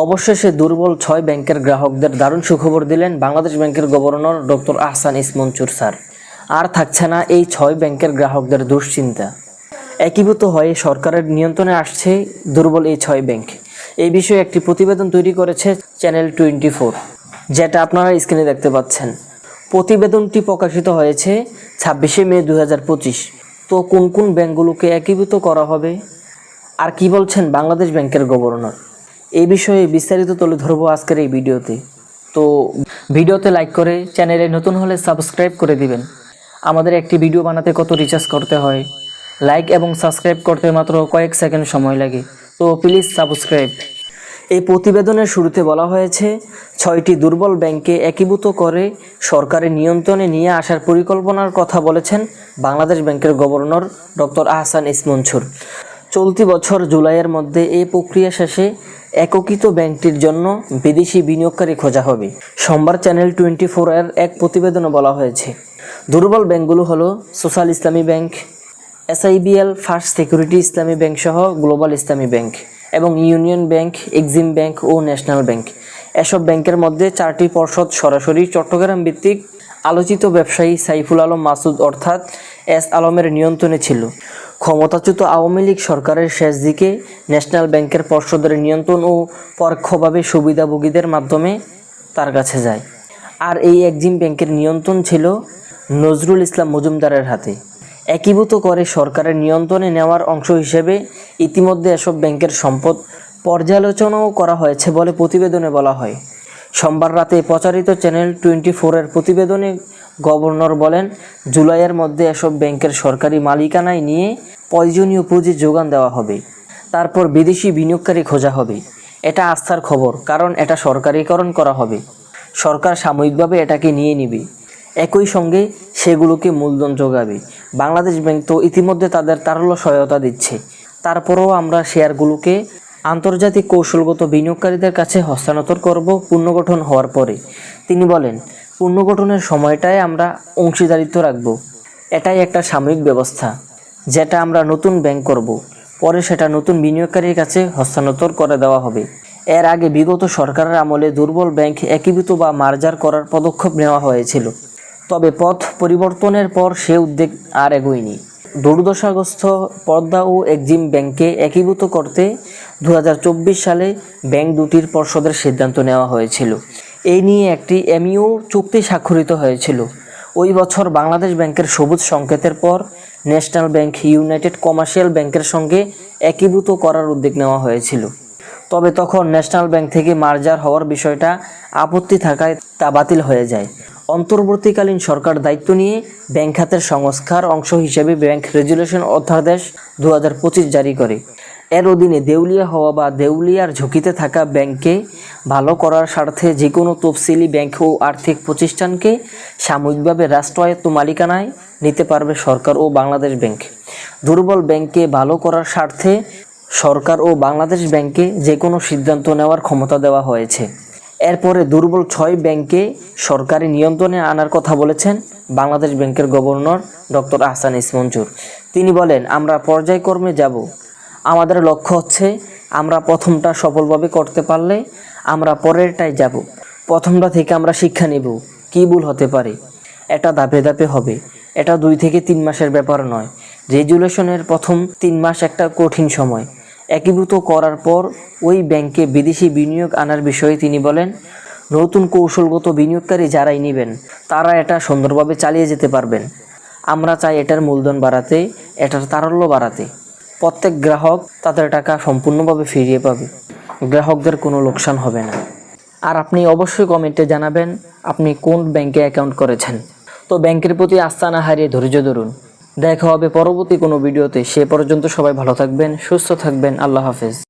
অবশেষে দুর্বল ছয় ব্যাংকের গ্রাহকদের দারুণ সুখবর দিলেন বাংলাদেশ ব্যাংকের গভর্নর ডক্টর আহসান ইসমনচুর স্যার। আর থাকছে না এই ছয় ব্যাংকের গ্রাহকদের দুশ্চিন্তা। একীভূত হয়ে সরকারের নিয়ন্ত্রণে আসছে দুর্বল এই ছয় ব্যাংক। এই বিষয়ে একটি প্রতিবেদন তৈরি করেছে চ্যানেল টোয়েন্টি ফোর যেটা আপনারা স্ক্রিনে দেখতে পাচ্ছেন। প্রতিবেদনটি প্রকাশিত হয়েছে ছাব্বিশে মে দু হাজার পঁচিশ। তো কোন কোন ব্যাংকগুলোকে একীভূত করা হবে? আর কি বলছেন বাংলাদেশ ব্যাংকের গভর্নর? এই বিষয়ে বিস্তারিত তুলে ধরবো আজকের এই ভিডিওতে। তো ভিডিওতে লাইক করে চ্যানেলে নতুন হলে সাবস্ক্রাইব করে দিবেন। আমাদের একটি ভিডিও বানাতে কত রিচার্জ করতে হয়? লাইক এবং সাবস্ক্রাইব করতে মাত্র কয়েক সেকেন্ড সময় লাগে। তো প্লিজ সাবস্ক্রাইব এই প্রতিবেদনের শুরুতে বলা হয়েছে, ছয়টি দুর্বল ব্যাংকে একীভূত করে সরকারের নিয়ন্ত্রণে নিয়ে আসার পরিকল্পনার কথা বলেছেন বাংলাদেশ ব্যাংকের গভর্নর ডক্টর আহসান ইসমনছুর চলতি বছর জুলাইয়ের মধ্যে এই প্রক্রিয়া শেষে একীকৃত ব্যাংকটির জন্য বিদেশি বিনিয়োগকারী খোঁজা হবে। সোমবার চ্যানেল টোয়েন্টি ফোর এর এক প্রতিবেদনে বলা হয়েছে, দুর্বল ব্যাংকগুলো হলো social Islami bank, SIBL, first security Islami bank সহ গ্লোবাল ইসলামী ব্যাংক এবং ইউনিয়ন ব্যাংক, এক্সিম ব্যাংক ও ন্যাশনাল ব্যাংক। এসব ব্যাংকের মধ্যে চারটি পর্ষদ সরাসরি চট্টগ্রাম ভিত্তিক আলোচিত ব্যবসায়ী সাইফুল আলম মাসুদ অর্থাৎ এস আলমের নিয়ন্ত্রণে ছিল। ক্ষমতাচ্যুত আওয়ামী লীগ সরকারের শেষ দিকে ন্যাশনাল ব্যাংকের পর্ষদের নিয়ন্ত্রণ ও পরোক্ষভাবে সুবিধাভোগীদের মাধ্যমে তার কাছে যায়। আর এই একজিম ব্যাংকের নিয়ন্ত্রণ ছিল নজরুল ইসলাম মজুমদারের হাতে। একীভূত করে সরকারের নিয়ন্ত্রণে নেওয়ার অংশ হিসেবে ইতিমধ্যে এসব ব্যাংকের সম্পদ পর্যালোচনাও করা হয়েছে বলে প্রতিবেদনে বলা হয়। সোমবার রাতে প্রচারিত চ্যানেল টোয়েন্টি ফোরের প্রতিবেদনে গভর্নর বলেন, জুলাইয়ের মধ্যে এসব ব্যাংকের সরকারি মালিকানায় নিয়ে প্রয়োজনীয় পুঁজি যোগান দেওয়া হবে। তারপর বিদেশি বিনিয়োগকারী খোঁজা হবে। এটা আস্থার খবর, কারণ এটা সরকারিকরণ করা হবে। সরকার সাময়িকভাবে এটাকে নিয়ে নিবে। একই সঙ্গে সেগুলোকে মূলধন যোগাবে। বাংলাদেশ ব্যাংক তো ইতিমধ্যে তাদের তারল্য সহায়তা দিচ্ছে। তারপরেও আমরা শেয়ারগুলোকে আন্তর্জাতিক কৌশলগত বিনিয়োগকারীদের কাছে হস্তান্তর করব পুনর্গঠন হওয়ার পরে। তিনি বলেন, পুনর্গঠনের সময়টায় আমরা অংশীদারিত্ব রাখব। এটাই একটা সাময়িক ব্যবস্থা। যেটা আমরা নতুন ব্যাংক করব। পরে সেটা নতুন বিনিয়োগকারীর কাছে হস্তান্তর করে দেওয়া হবে। এর আগে বিগত সরকারের আমলে দুর্বল ব্যাংক একীভূত বা মার্জার করার পদক্ষেপ নেওয়া হয়েছিল। তবে পথ পরিবর্তনের পর সে উদ্যোগ আর এগোয়নি। দুর্দশাগ্রস্ত পদ্মা ও একজিম ব্যাংককে একীভূত করতে দু হাজার চব্বিশ সালে ব্যাংক দুটির পর্ষদের সিদ্ধান্ত নেওয়া হয়েছিল। এই নিয়ে একটি এমইউ চুক্তি স্বাক্ষরিত হয়েছিল। ওই বছর বাংলাদেশ ব্যাংকের সবুজ সংকেতের পর ন্যাশনাল ব্যাংক ইউনাইটেড কমার্শিয়াল ব্যাংকের সঙ্গে একীভূত করার উদ্যোগ নেওয়া হয়েছিল। তবে তখন ন্যাশনাল ব্যাংক থেকে মার্জার হওয়ার বিষয়টা আপত্তি থাকায় তা বাতিল হয়ে যায়। অন্তর্বর্তীকালীন সরকার দায়িত্ব নিয়ে ব্যাংক খাতের সংস্কার অংশ হিসেবে ব্যাংক রেজুলেশন অধ্যাদেশ দু হাজার পঁচিশ জারি করে। এর অধীনে দেউলিয়া হওয়া বা দেউলিয়ার ঝুঁকিতে থাকা ব্যাংককে ভালো করার স্বার্থে যে কোনো তফসিলি ব্যাংক ও আর্থিক প্রতিষ্ঠানকে সাময়িকভাবে রাষ্ট্রায়ত্ত মালিকানায় নিতে পারবে সরকার ও বাংলাদেশ ব্যাংক। দুর্বল ব্যাংককে ভালো করার স্বার্থে সরকার ও বাংলাদেশ ব্যাংকে যে কোনো সিদ্ধান্ত নেওয়ার ক্ষমতা দেওয়া হয়েছে। এরপরে দুর্বল ছয় ব্যাংকে সরকারি নিয়ন্ত্রণে আনার কথা বলেছেন বাংলাদেশ ব্যাংকের গভর্নর ডক্টর আহসান ইসমঞ্জুর। তিনি বলেন, আমরা পর্যায়ক্রমে যাব। আমাদের লক্ষ্য হচ্ছে আমরা প্রথমটা সফলভাবে করতে পারলে আমরা পরেরটায় যাব। প্রথমটা থেকে আমরা শিক্ষা নেব, কী ভুল হতে পারে। এটা ধাপে ধাপে হবে। এটা দুই থেকে তিন মাসের ব্যাপার নয়। রেজুলেশনের প্রথম তিন মাস একটা কঠিন সময়। একীভূত করার পর ওই ব্যাংকে বিদেশি বিনিয়োগ আনার বিষয়ে তিনি বলেন, নতুন কৌশলগত বিনিয়োগকারী যারাই নেবেন, তারা এটা সুন্দরভাবে চালিয়ে যেতে পারবেন। আমরা চাই এটার মূলধন বাড়াতে, এটার তারল্য বাড়াতে। প্রত্যেক গ্রাহক তাদের টাকা সম্পূর্ণভাবে ফিরিয়ে পাবে। গ্রাহকদের কোনো লোকসান হবে না। আর আপনি অবশ্যই কমেন্টে জানাবেন, আপনি কোন ব্যাংকে অ্যাকাউন্ট করেছেন। তো ব্যাংকের প্রতি আস্থা না হারিয়ে ধৈর্য ধরুন। দেখা হবে পরবর্তী কোনো ভিডিওতে। সে পর্যন্ত সবাই ভালো থাকবেন, সুস্থ থাকবেন। আল্লাহ হাফেজ।